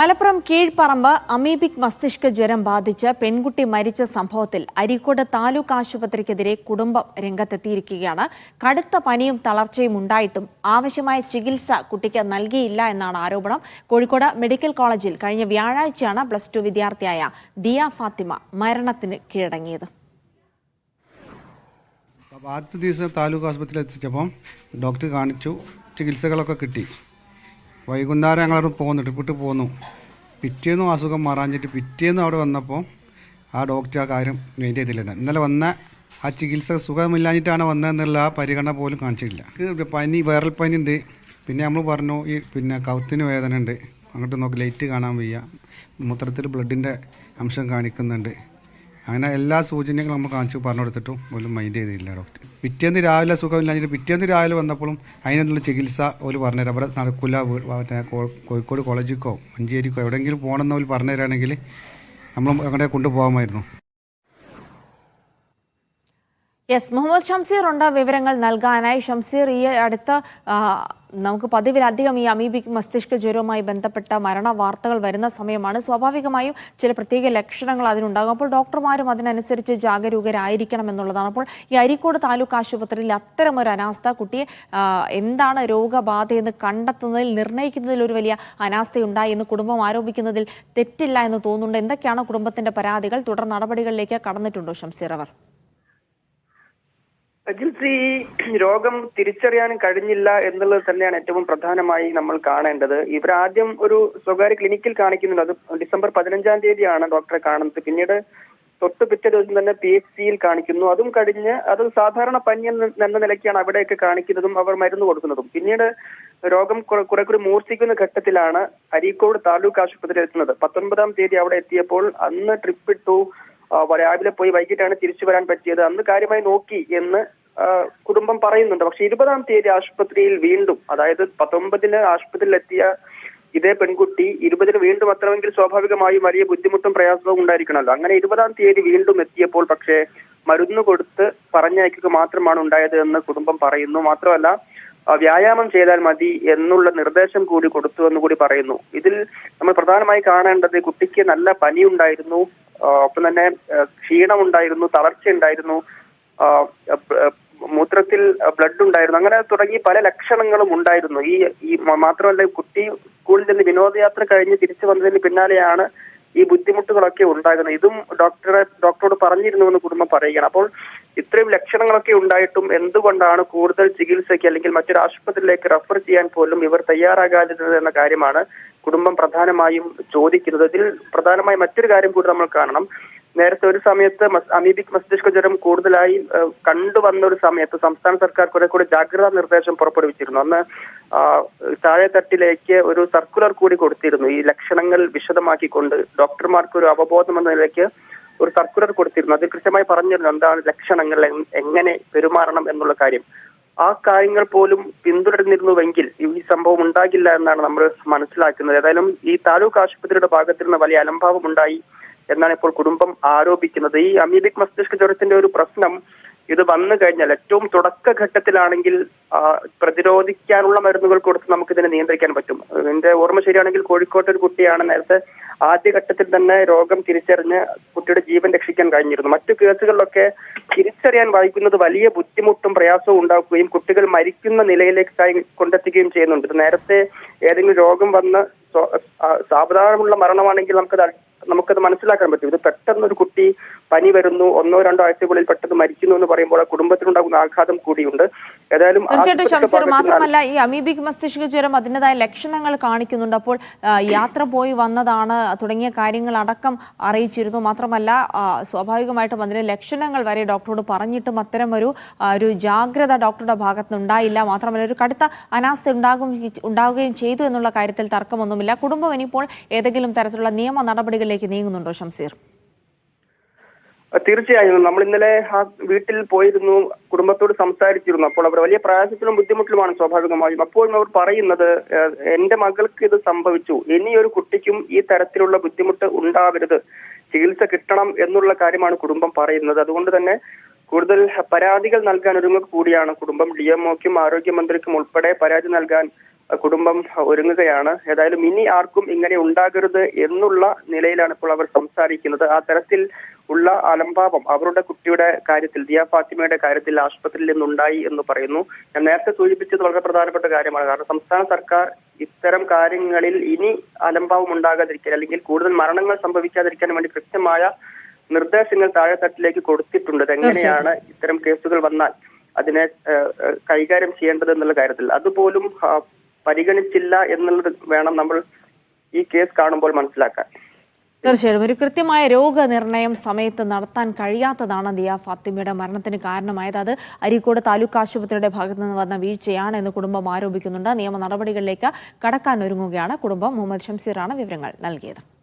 Malappuram Keezhuparamba amoebic മസ്തിഷ്ക ജ്വരം ബാധിച്ച് പെൺകുട്ടി മരിച്ച സംഭവത്തിൽ അരീക്കോട് താലൂക്ക് ആശുപത്രിക്കെതിരെ കുടുംബം രംഗത്തെത്തിയിരിക്കുകയാണ്. കടുത്ത പനിയും തളർച്ചയും ഉണ്ടായിട്ടും ആവശ്യമായ ചികിത്സ കുട്ടിക്ക് നൽകിയില്ല എന്നാണ് ആരോപണം. കോഴിക്കോട് മെഡിക്കൽ കോളേജിൽ കഴിഞ്ഞ വ്യാഴാഴ്ചയാണ് പ്ലസ് ടു വിദ്യാർത്ഥിയായ ദിയ ഫാത്തിമ മരണത്തിന് കീഴടങ്ങിയത്. ആദ്യത്തെ ദിവസം താലൂക്ക് ആശുപത്രിയിൽ എത്തിച്ചപ്പം ഡോക്ടർ കാണിച്ചു ചികിത്സകളൊക്കെ കിട്ടി. വൈകുന്നേരം ഞങ്ങളവിടെ പോകുന്നു ട്രിപ്പിട്ട് പോന്നു. പിറ്റേന്നും അസുഖം മാറാഞ്ഞിട്ട് പിറ്റേന്നും അവിടെ വന്നപ്പോൾ ആ ഡോക്ടർ ആ കാര്യം മെയിൻ ചെയ്തില്ല. ഇന്നലെ വന്ന ആ ചികിത്സ സുഖമില്ലാഞ്ഞിട്ടാണ് വന്നതെന്നുള്ള ആ പരിഗണന പോലും കാണിച്ചിട്ടില്ല. പനി വൈറൽ പനി ഉണ്ട്. പിന്നെ നമ്മൾ പറഞ്ഞു ഈ പിന്നെ കൗത്തിന് വേദന ഉണ്ട്. അങ്ങോട്ട് നോക്കി ലൈറ്റ് കാണാൻ വയ്യ. മൂത്രത്തിൽ ബ്ലഡിന്റെ അംശം കാണിക്കുന്നുണ്ട്. അങ്ങനെ എല്ലാ സൂചനകളും നമ്മൾ കാണിച്ചു പറഞ്ഞു കൊടുത്തിട്ടും പോലും മൈൻഡ് ചെയ്തില്ല ഡോക്ടർ പിറ്റേന്ന് രാവിലെ സുഖമില്ലാഞ്ഞിട്ട് പിറ്റേന്ന് രാവിലെ വന്നപ്പോഴും അതിനുള്ള ചികിത്സ അവർ പറഞ്ഞുതരാം. അവിടെ നടക്കില്ല മറ്റേ കോഴിക്കോട് കോളേജിക്കോ മഞ്ചേരിക്കോ എവിടെയെങ്കിലും പോകണമെന്ന് അവർ പറഞ്ഞു തരാണെങ്കിൽ നമ്മൾ അങ്ങനെ കൊണ്ടുപോകാമായിരുന്നു. യെസ് മുഹമ്മദ് ഷംസീർ ഉണ്ട്. വിവരങ്ങൾ നൽകാനായി. ഷംസീർ ഈ അടുത്ത നമുക്ക് പതിവിലധികം ഈ അമീബിക് മസ്തിഷ്ക ജ്വരവുമായി ബന്ധപ്പെട്ട മരണ വാർത്തകൾ വരുന്ന സമയമാണ്. സ്വാഭാവികമായും ചില പ്രത്യേക ലക്ഷണങ്ങൾ അതിനുണ്ടാകും. അപ്പോൾ ഡോക്ടർമാരും അതിനനുസരിച്ച് ജാഗരൂകരായിരിക്കണം എന്നുള്ളതാണ് അപ്പോൾ ഈ അരീക്കോട് താലൂക്ക് ആശുപത്രിയിൽ ഒരു അനാസ്ഥ കുട്ടിയെ എന്താണ് രോഗബാധയെന്ന് കണ്ടെത്തുന്നതിൽ നിർണയിക്കുന്നതിൽ ഒരു വലിയ അനാസ്ഥയുണ്ടായി എന്ന് കുടുംബം ആരോപിക്കുന്നതിൽ തെറ്റില്ല എന്ന് തോന്നുന്നുണ്ട്. എന്തൊക്കെയാണ് കുടുംബത്തിന്റെ പരാതികൾ? തുടർ നടപടികളിലേക്ക് കടന്നിട്ടുണ്ടോ ഷംസീർ അവർ? അഖിൽസി ഈ രോഗം തിരിച്ചറിയാൻ കഴിഞ്ഞില്ല എന്നുള്ളത് തന്നെയാണ് ഏറ്റവും പ്രധാനമായി നമ്മൾ കാണേണ്ടത്. ഇവർ ആദ്യം ഒരു സ്വകാര്യ ക്ലിനിക്കിൽ കാണിക്കുന്നുണ്ട്. അത് ഡിസംബർ പതിനഞ്ചാം തീയതിയാണ് ഡോക്ടറെ കാണുന്നത്. പിന്നീട് തൊട്ട് പിറ്റേ ദിവസം തന്നെ പി എച്ച് സിയിൽ കാണിക്കുന്നു. അതും കഴിഞ്ഞ് അത് സാധാരണ പനി എന്ന നിലയ്ക്കാണ് അവിടെയൊക്കെ കാണിക്കുന്നതും അവർ മരുന്ന് കൊടുക്കുന്നതും. പിന്നീട് രോഗം കുറെ കൂടി മൂർച്ഛിക്കുന്ന ഘട്ടത്തിലാണ് അരീക്കോട് താലൂക്ക് ആശുപത്രിയിൽ എത്തുന്നത്. പത്തൊൻപതാം തീയതി അവിടെ എത്തിയപ്പോൾ അന്ന് ട്രിപ്പ് ഇട്ടു രാവിലെ പോയി വൈകിട്ടാണ് തിരിച്ചു വരാൻ പറ്റിയത്. അന്ന് കാര്യമായി നോക്കി എന്ന് കുടുംബം പറയുന്നുണ്ട്. പക്ഷെ ഇരുപതാം തീയതി ആശുപത്രിയിൽ വീണ്ടും അതായത് പത്തൊമ്പതിന് ആശുപത്രിയിൽ എത്തിയ ഇതേ പെൺകുട്ടി ഇരുപതിന് വീണ്ടും അത്രമെങ്കിൽ സ്വാഭാവികമായും വലിയ ബുദ്ധിമുട്ടും പ്രയാസവും ഉണ്ടായിരിക്കണമല്ലോ. അങ്ങനെ ഇരുപതാം തീയതി വീണ്ടും എത്തിയപ്പോൾ പക്ഷേ മരുന്ന് കൊടുത്ത് പറഞ്ഞയക്കുക മാത്രമാണ് ഉണ്ടായത് എന്ന് കുടുംബം പറയുന്നു. മാത്രമല്ല വ്യായാമം ചെയ്താൽ മതി എന്നുള്ള നിർദ്ദേശം കൂടി കൊടുത്തു എന്ന് കൂടി പറയുന്നു. ഇതിൽ നമ്മൾ പ്രധാനമായി കാണേണ്ടത് കുട്ടിക്ക് നല്ല പനി ഉണ്ടായിരുന്നു ഒപ്പം തന്നെ ക്ഷീണമുണ്ടായിരുന്നു തളർച്ച ഉണ്ടായിരുന്നു മൂത്രത്തിൽ ബ്ലഡ് ഉണ്ടായിരുന്നു അങ്ങനെ തുടങ്ങി പല ലക്ഷണങ്ങളും ഉണ്ടായിരുന്നു. ഈ ഈ മാത്രമല്ല കുട്ടി സ്കൂളിൽ നിന്ന് വിനോദയാത്ര കഴിഞ്ഞ് തിരിച്ചു വന്നതിന് പിന്നാലെയാണ് ഈ ബുദ്ധിമുട്ടുകളൊക്കെ ഉണ്ടാകുന്നത് ഇതും ഡോക്ടറെ ഡോക്ടറോട് പറഞ്ഞിരുന്നു എന്ന് കുടുംബം പറയുകയാണ്. അപ്പോൾ ഇത്രയും ലക്ഷണങ്ങളൊക്കെ ഉണ്ടായിട്ടും എന്തുകൊണ്ടാണ് കൂടുതൽ ചികിത്സയ്ക്ക് അല്ലെങ്കിൽ മറ്റൊരു ആശുപത്രിയിലേക്ക് റെഫർ ചെയ്യാൻ പോലും ഇവർ തയ്യാറാകാതിരുന്നത് എന്ന കാര്യമാണ് കുടുംബം പ്രധാനമായും ചോദിക്കുന്നത്. ഇതിൽ പ്രധാനമായി മറ്റൊരു കാര്യം കൂടി നമ്മൾ കാണണം. നേരത്തെ ഒരു സമയത്ത് അമീബിക് മസ്തിഷ്ക ജ്വരം കൂടുതലായി കണ്ടുവന്ന ഒരു സമയത്ത് സംസ്ഥാന സർക്കാർ കുറെ കൂടി ജാഗ്രതാ നിർദ്ദേശം പുറപ്പെടുവിച്ചിരുന്നു. അന്ന് താഴെ തട്ടിലേക്ക് ഒരു സർക്കുലർ കൂടി കൊടുത്തിരുന്നു. ഈ ലക്ഷണങ്ങൾ വിശദമാക്കിക്കൊണ്ട് ഡോക്ടർമാർക്ക് ഒരു അവബോധം എന്ന നിലയ്ക്ക് ഒരു സർക്കുലർ കൊടുത്തിരുന്നു. അതിൽ കൃത്യമായി പറഞ്ഞിരുന്നു എന്താണ് ലക്ഷണങ്ങൾ എങ്ങനെ പെരുമാറണം എന്നുള്ള കാര്യം. ആ കാര്യങ്ങൾ പോലും പിന്തുടർന്നിരുന്നുവെങ്കിൽ ഈ സംഭവം ഉണ്ടാകില്ല എന്നാണ് നമ്മൾ മനസ്സിലാക്കുന്നത്. ഏതായാലും ഈ താലൂക്ക് ആശുപത്രിയുടെ ഭാഗത്തിരുന്ന് വലിയ അലംഭാവം ഉണ്ടായി എന്നാണ് ഇപ്പോൾ കുടുംബം ആരോപിക്കുന്നത്. ഈ അമീബിക് മസ്തിഷ്ക ജ്വരത്തിന്റെ ഒരു പ്രശ്നം ഇത് വന്നു കഴിഞ്ഞാൽ ഏറ്റവും തുടക്കഘട്ടത്തിലാണെങ്കിൽ പ്രതിരോധിക്കാനുള്ള മരുന്നുകൾ കൊടുത്ത് നമുക്കിതിനെ നിയന്ത്രിക്കാൻ പറ്റും. എന്റെ ഓർമ്മ ശരിയാണെങ്കിൽ കോഴിക്കോട്ട് ഒരു കുട്ടിയാണ് നേരത്തെ ആദ്യഘട്ടത്തിൽ തന്നെ രോഗം തിരിച്ചറിഞ്ഞ് കുട്ടിയുടെ ജീവൻ രക്ഷിക്കാൻ കഴിഞ്ഞിരുന്നു. മറ്റു കേസുകളിലൊക്കെ തിരിച്ചറിയാൻ വൈകുന്നത് വലിയ ബുദ്ധിമുട്ടും പ്രയാസവും ഉണ്ടാക്കുകയും കുട്ടികൾ മരിക്കുന്ന നിലയിലേക്ക് കൊണ്ടെത്തിക്കുകയും ചെയ്യുന്നുണ്ട്. നേരത്തെ ഏതെങ്കിലും രോഗം വന്ന് സ്വ- സാവധാനമുള്ള മരണമാണെങ്കിൽ നമുക്കത് നമുക്കത് മനസ്സിലാക്കാൻ പറ്റും. ഇത് പെട്ടെന്ന് ഒരു കുട്ടി പനി വരുന്നു ഒന്നോ രണ്ടോ ആഴ്ചകളിൽ പെട്ടെന്ന് മരിക്കുന്നു എന്ന് പറയുമ്പോൾ ആ കുടുംബത്തിനുണ്ടാകുന്ന ആഘാതം കൂടിയുണ്ട്. ഏതായാലും തീർച്ചയായിട്ടും ആശുപത്രിയുടെ ഷംസീർ മാത്രമല്ല ഈ അമീബിക് മസ്തിഷ്ക ജ്വരം അതിന്റെതായ ലക്ഷണങ്ങൾ കാണിക്കുന്നുണ്ട്. അപ്പോൾ യാത്ര പോയി വന്നതാണ് തുടങ്ങിയ കാര്യങ്ങൾ അടക്കം അറിയിച്ചിരുന്നു. മാത്രമല്ല സ്വാഭാവികമായിട്ടും അതിന്റെ ലക്ഷണങ്ങൾ വരെ ഡോക്ടറോട് പറഞ്ഞിട്ടും അത്തരം ഒരു ഒരു ജാഗ്രത ഡോക്ടറുടെ ഭാഗത്ത് ഉണ്ടായില്ല. മാത്രമല്ല ഒരു കടുത്ത അനാസ്ഥ ഉണ്ടാകും ഉണ്ടാവുകയും ചെയ്തു എന്നുള്ള കാര്യത്തിൽ തർക്കമൊന്നുമില്ല. കുടുംബം ഇനിയിപ്പോൾ ഏതെങ്കിലും തരത്തിലുള്ള നിയമ നടപടികളിലേക്ക് നീങ്ങുന്നുണ്ടോ ഷംസീർ? തീർച്ചയായും. നമ്മൾ ഇന്നലെ ആ വീട്ടിൽ പോയിരുന്നു കുടുംബത്തോട് സംസാരിച്ചിരുന്നു. അപ്പോൾ അവർ വലിയ പ്രയാസത്തിലും ബുദ്ധിമുട്ടിലുമാണ് സ്വാഭാവികമായും. അപ്പോഴും അവർ പറയുന്നത് എന്റെ മകൾക്ക് ഇത് സംഭവിച്ചു. ഇനിയൊരു കുട്ടിക്കും ഈ തരത്തിലുള്ള ബുദ്ധിമുട്ട് ഉണ്ടാവരുത്. ചികിത്സ കിട്ടണം എന്നുള്ള കാര്യമാണ് കുടുംബം പറയുന്നത്. അതുകൊണ്ട് തന്നെ കൂടുതൽ പരാതികൾ നൽകാൻ ഒരുങ്ങ കൂടിയാണ് കുടുംബം. ഡി എംഒക്കും ആരോഗ്യമന്ത്രിക്കും ഉൾപ്പെടെ പരാതി നൽകാൻ കുടുംബം ഒരുങ്ങുകയാണ്. ഏതായാലും ഇനി ആർക്കും ഇങ്ങനെ ഉണ്ടാകരുത് എന്നുള്ള നിലയിലാണ് ഇപ്പോൾ അവർ സംസാരിക്കുന്നത്. ആ തരത്തിൽ ഉള്ള അലംഭാവം അവരുടെ കുട്ടിയുടെ കാര്യത്തിൽ ദിയ ഫാത്തിമയുടെ കാര്യത്തിൽ ആശുപത്രിയിൽ നിന്നുണ്ടായി എന്ന് പറയുന്നു. ഞാൻ നേരത്തെ സൂചിപ്പിച്ചത് വളരെ പ്രധാനപ്പെട്ട കാര്യമാണ്. കാരണം സംസ്ഥാന സർക്കാർ ഇത്തരം കാര്യങ്ങളിൽ ഇനി അലംഭാവം ഉണ്ടാകാതിരിക്കാൻ അല്ലെങ്കിൽ കൂടുതൽ മരണങ്ങൾ സംഭവിക്കാതിരിക്കാൻ വേണ്ടി കൃത്യമായ നിർദ്ദേശങ്ങൾ താഴെത്തട്ടിലേക്ക് കൊടുത്തിട്ടുണ്ട്. എങ്ങനെയാണ് ഇത്തരം കേസുകൾ വന്നാൽ അതിനെ കൈകാര്യം ചെയ്യേണ്ടത് എന്നുള്ള കാര്യത്തിൽ. അതുപോലും പരിഗണിച്ചില്ല എന്നുള്ളത് വേണം നമ്മൾ ഈ കേസ് കാണുമ്പോൾ മനസ്സിലാക്കാൻ. തീർച്ചയായും. ഒരു കൃത്യമായ രോഗനിർണയം സമയത്ത് നടത്താൻ കഴിയാത്തതാണ് ദിയ ഫാത്തിമയുടെ മരണത്തിന് കാരണമായത്. അത് അരീക്കോട് താലൂക്ക് ആശുപത്രിയുടെ ഭാഗത്തു നിന്ന് വന്ന വീഴ്ചയാണ് എന്ന് കുടുംബം ആരോപിക്കുന്നുണ്ട്. നിയമ നടപടികളിലേക്ക് കടക്കാൻ ഒരുങ്ങുകയാണ് കുടുംബം. മുഹമ്മദ് ഷംസീറാണ് വിവരങ്ങൾ നൽകിയത്.